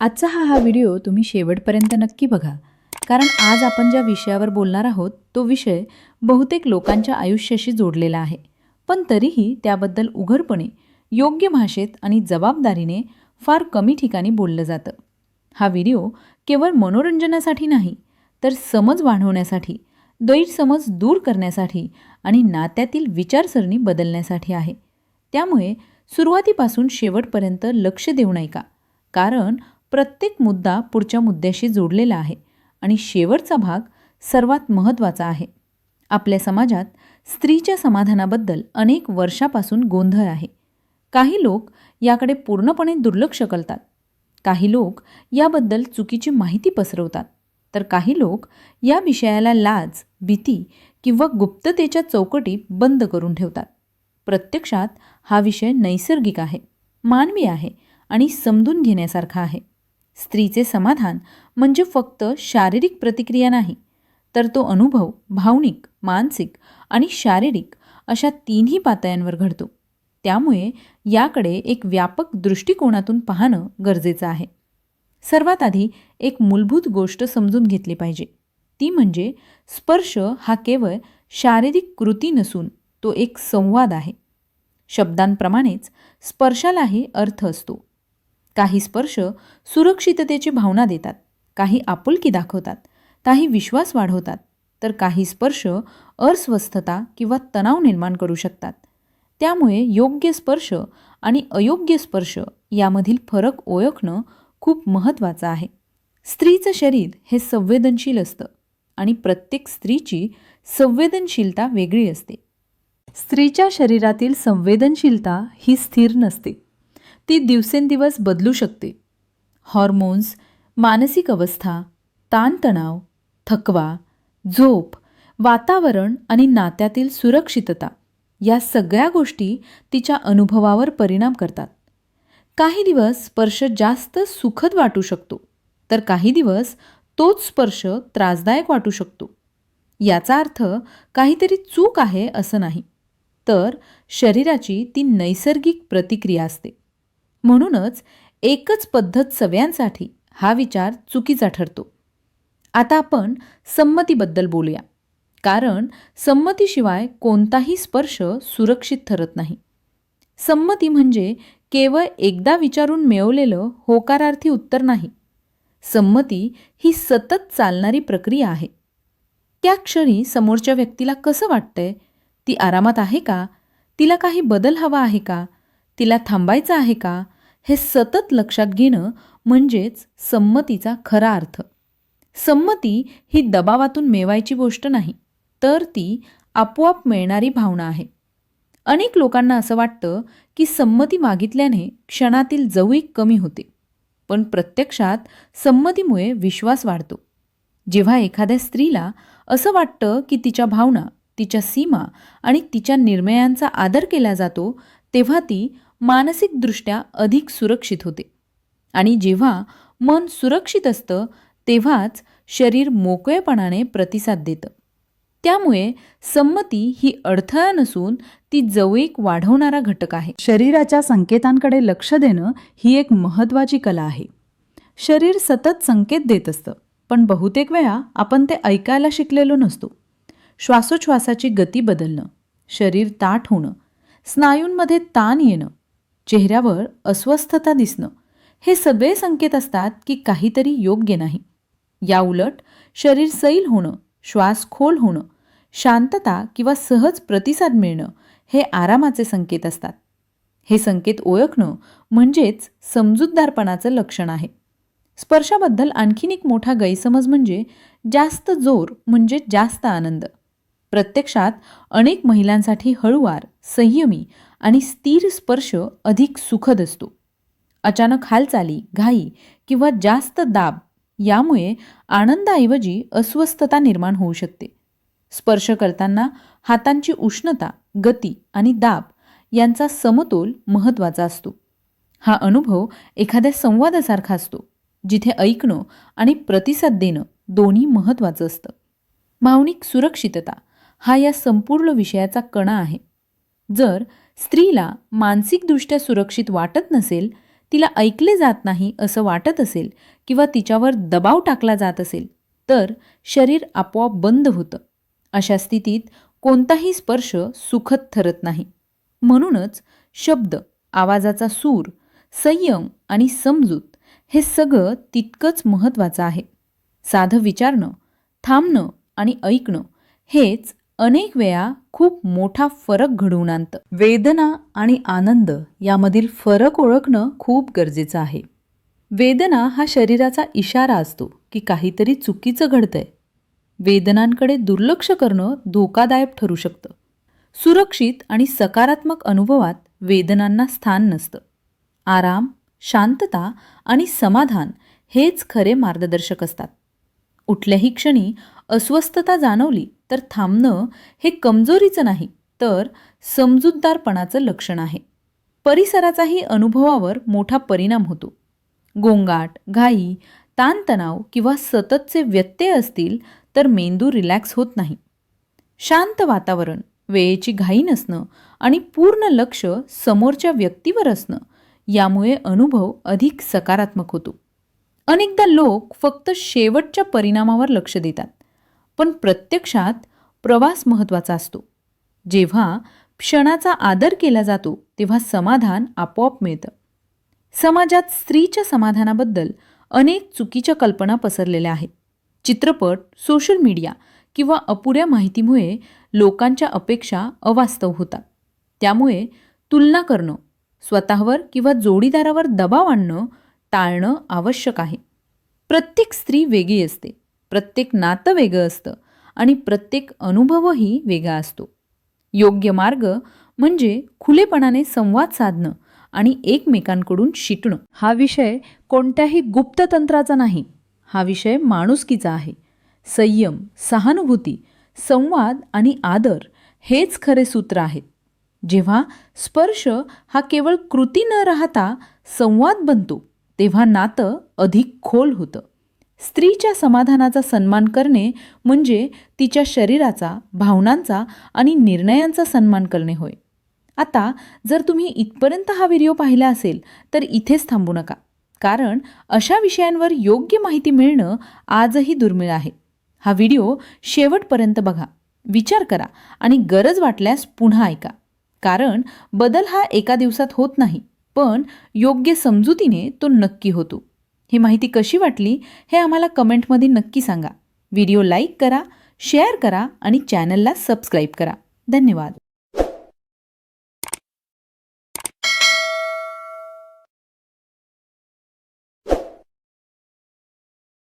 आजचा हा हा व्हिडिओ तुम्ही शेवटपर्यंत नक्की बघा. कारण आज आपण ज्या विषयावर बोलणार आहोत तो विषय बहुतेक लोकांच्या आयुष्याशी जोडलेला आहे. पण तरीही त्याबद्दल उघडपणे योग्य भाषेत आणि जबाबदारीने फार कमी ठिकाणी बोललं जातं. हा व्हिडिओ केवळ मनोरंजनासाठी नाही तर समज वाढवण्यासाठी गैरसमज दूर करण्यासाठी आणि नात्यातील विचारसरणी बदलण्यासाठी आहे. त्यामुळे सुरुवातीपासून शेवटपर्यंत लक्ष देऊ नये का कारण प्रत्येक मुद्दा पुढच्या मुद्द्याशी जोडलेला आहे आणि शेवटचा भाग सर्वात महत्त्वाचा आहे. आपल्या समाजात स्त्रीच्या समाधानाबद्दल अनेक वर्षापासून गोंधळ आहे. काही लोक याकडे पूर्णपणे दुर्लक्ष करतात. काही लोक याबद्दल चुकीची माहिती पसरवतात. तर काही लोक या विषयाला लाज भीती किंवा गुप्ततेच्या चौकटी बंद करून ठेवतात. प्रत्यक्षात हा विषय नैसर्गिक आहे मानवी आहे आणि समजून घेण्यासारखा आहे. स्त्रीचे समाधान म्हणजे फक्त शारीरिक प्रतिक्रिया नाही तर तो अनुभव भावनिक मानसिक आणि शारीरिक अशा तिन्ही पातळ्यांवर घडतो. त्यामुळे याकडे एक व्यापक दृष्टिकोनातून पाहणं गरजेचं आहे. सर्वात आधी एक मूलभूत गोष्ट समजून घेतली पाहिजे. ती म्हणजे स्पर्श हा केवळ शारीरिक कृती नसून तो एक संवाद आहे. शब्दांप्रमाणेच स्पर्शालाही अर्थ असतो. काही स्पर्श सुरक्षिततेची भावना देतात काही आपुलकी दाखवतात काही विश्वास वाढवतात तर काही स्पर्श अस्वस्थता किंवा तणाव निर्माण करू शकतात. त्यामुळे योग्य स्पर्श आणि अयोग्य स्पर्श यामधील फरक ओळखणं खूप महत्त्वाचं आहे. स्त्रीचं शरीर हे संवेदनशील असतं आणि प्रत्येक स्त्रीची संवेदनशीलता वेगळी असते. स्त्रीच्या शरीरातील संवेदनशीलता ही स्थिर नसते. ती दिवसेंदिवस बदलू शकते. हॉर्मोन्स मानसिक अवस्था ताणतणाव थकवा झोप वातावरण आणि नात्यातील सुरक्षितता या सगळ्या गोष्टी तिच्या अनुभवावर परिणाम करतात. काही दिवस स्पर्श जास्त सुखद वाटू शकतो तर काही दिवस तोच स्पर्श त्रासदायक वाटू शकतो. याचा अर्थ काहीतरी चूक आहे असं नाही तर शरीराची ती नैसर्गिक प्रतिक्रिया असते. म्हणूनच एकच पद्धत सगळ्यांसाठी हा विचार चुकीचा ठरतो. आता आपण संमतीबद्दल बोलूया. कारण संमतीशिवाय कोणताही स्पर्श सुरक्षित ठरत नाही. संमती म्हणजे केवळ एकदा विचारून मिळवलेलं होकारार्थी उत्तर नाही. संमती ही सतत चालणारी प्रक्रिया आहे. त्या क्षणी समोरच्या व्यक्तीला कसं वाटतंय? ती आरामात आहे का? तिला काही बदल हवा आहे का? तिला थांबायचं आहे का? हे सतत लक्षात घेणं म्हणजेच संमतीचा खरा अर्थ. संमती ही दबावातून मिळवायची गोष्ट नाही तर ती आपोआप मिळणारी भावना आहे. अनेक लोकांना असं वाटतं की संमती मागितल्याने क्षणातील जवळीक कमी होते पण प्रत्यक्षात संमतीमुळे विश्वास वाढतो. जेव्हा एखाद्या स्त्रीला असं वाटतं की तिच्या भावना तिच्या सीमा आणि तिच्या निर्णयांचा आदर केला जातो तेव्हा ती मानसिकदृष्ट्या अधिक सुरक्षित होते. आणि जेव्हा मन सुरक्षित असतं तेव्हाच शरीर मोकळेपणाने प्रतिसाद देतं. त्यामुळे संमती ही अडथळा नसून ती जवळीक वाढवणारा घटक आहे. शरीराच्या संकेतांकडे लक्ष देणं ही एक महत्त्वाची कला आहे. शरीर सतत संकेत देत असतं पण बहुतेक वेळा आपण ते ऐकायला शिकलेलो नसतो. श्वासोच्छ्वासाची गती बदलणं शरीर ताठ होणं स्नायूंमध्ये ताण येणं चेहऱ्यावर अस्वस्थता दिसणं. हे सगळे संकेत असतात की काहीतरी योग्य नाही. या उलट शरीर सैल होणं श्वास खोल होणं शांतता किंवा सहज प्रतिसाद मिळणं हे आरामाचे संकेत असतात. हे संकेत ओळखणं म्हणजेच समजूतदारपणाचं लक्षण आहे. स्पर्शाबद्दल आणखीन एक मोठा गैरसमज म्हणजे जास्त जोर म्हणजे जास्त आनंद. प्रत्यक्षात अनेक महिलांसाठी हळूवार संयमी आणि स्थिर स्पर्श अधिक सुखद असतो. अचानक हालचाली घाई किंवा जास्त दाब यामुळे आनंदाऐवजी अस्वस्थता निर्माण होऊ शकते. स्पर्श करताना हातांची उष्णता गती आणि दाब यांचा समतोल महत्त्वाचा असतो. हा अनुभव एखाद्या संवादासारखा असतो जिथे ऐकणं आणि प्रतिसाद देणं दोन्ही महत्त्वाचं असतं. भावनिक सुरक्षितता हा या संपूर्ण विषयाचा कणा आहे. जर स्त्रीला मानसिकदृष्ट्या सुरक्षित वाटत नसेल तिला ऐकले जात नाही असं वाटत असेल किंवा तिच्यावर दबाव टाकला जात असेल तर शरीर आपोआप बंद होतं. अशा स्थितीत कोणताही स्पर्श सुखद ठरत नाही. म्हणूनच शब्द आवाजाचा सूर संयम आणि समजूत हे सगळं तितकंच महत्त्वाचं आहे. साधं विचारणं थांबणं आणि ऐकणं हेच अनेक वेळा खूप मोठा फरक घडवून आणतं. वेदना आणि आनंद यामधील फरक ओळखणं खूप गरजेचं आहे. वेदना हा शरीराचा इशारा असतो की काहीतरी चुकीचं घडतंय. वेदनांकडे दुर्लक्ष करणं धोकादायक ठरू शकतं. सुरक्षित आणि सकारात्मक अनुभवात वेदनांना स्थान नसतं. आराम शांतता आणि समाधान हेच खरे मार्गदर्शक असतात. कुठल्याही क्षणी अस्वस्थता जाणवली तर थांबणं हे कमजोरीचं नाही तर समजूतदारपणाचं लक्षण आहे. परिसराचाही अनुभवावर मोठा परिणाम होतो. गोंगाट घाई ताणतणाव किंवा सततचे व्यत्यय असतील तर मेंदू रिलॅक्स होत नाही. शांत वातावरण वेळेची घाई नसणं आणि पूर्ण लक्ष समोरच्या व्यक्तीवर असणं यामुळे अनुभव अधिक सकारात्मक होतो. अनेकदा लोक फक्त शेवटच्या परिणामावर लक्ष देतात. पण प्रत्यक्षात प्रवास महत्त्वाचा असतो. जेव्हा क्षणाचा आदर केला जातो तेव्हा समाधान आपोआप मिळतं. समाजात स्त्रीच्या समाधानाबद्दल अनेक चुकीच्या कल्पना पसरलेल्या आहेत. चित्रपट सोशल मीडिया किंवा अपुऱ्या माहितीमुळे लोकांच्या अपेक्षा अवास्तव होतात. त्यामुळे तुलना करणं स्वतःवर किंवा जोडीदारावर दबाव आणणं टाळणं आवश्यक आहे. प्रत्येक स्त्री वेगळी असते. प्रत्येक नातं वेगळं असतं आणि प्रत्येक अनुभवही वेगळा असतो. योग्य मार्ग म्हणजे खुलेपणाने संवाद साधणं आणि एकमेकांकडून शिकणं. हा विषय कोणत्याही गुप्त तंत्राचा नाही हा विषय माणुसकीचा आहे. संयम सहानुभूती संवाद आणि आदर हेच खरे सूत्र आहेत. जेव्हा स्पर्श हा केवळ कृती न राहता संवाद बनतो तेव्हा नातं अधिक खोल होतं. स्त्रीच्या समाधानाचा सन्मान करणे म्हणजे तिच्या शरीराचा भावनांचा आणि निर्णयांचा सन्मान करणे होय. आता जर तुम्ही इथपर्यंत हा व्हिडिओ पाहिला असेल तर इथेच थांबू नका. कारण अशा विषयांवर योग्य माहिती मिळणं आजही दुर्मिळ आहे. हा व्हिडिओ शेवटपर्यंत बघा. विचार करा आणि गरज वाटल्यास पुन्हा ऐका. कारण बदल हा एका दिवसात होत नाही पण योग्य समजुतीने तो नक्की होतो. ही माहिती कशी वाटली हे आम्हाला कमेंटमध्ये नक्की सांगा. व्हिडिओ लाईक करा शेअर करा आणि चॅनलला सबस्क्राईब करा. धन्यवाद.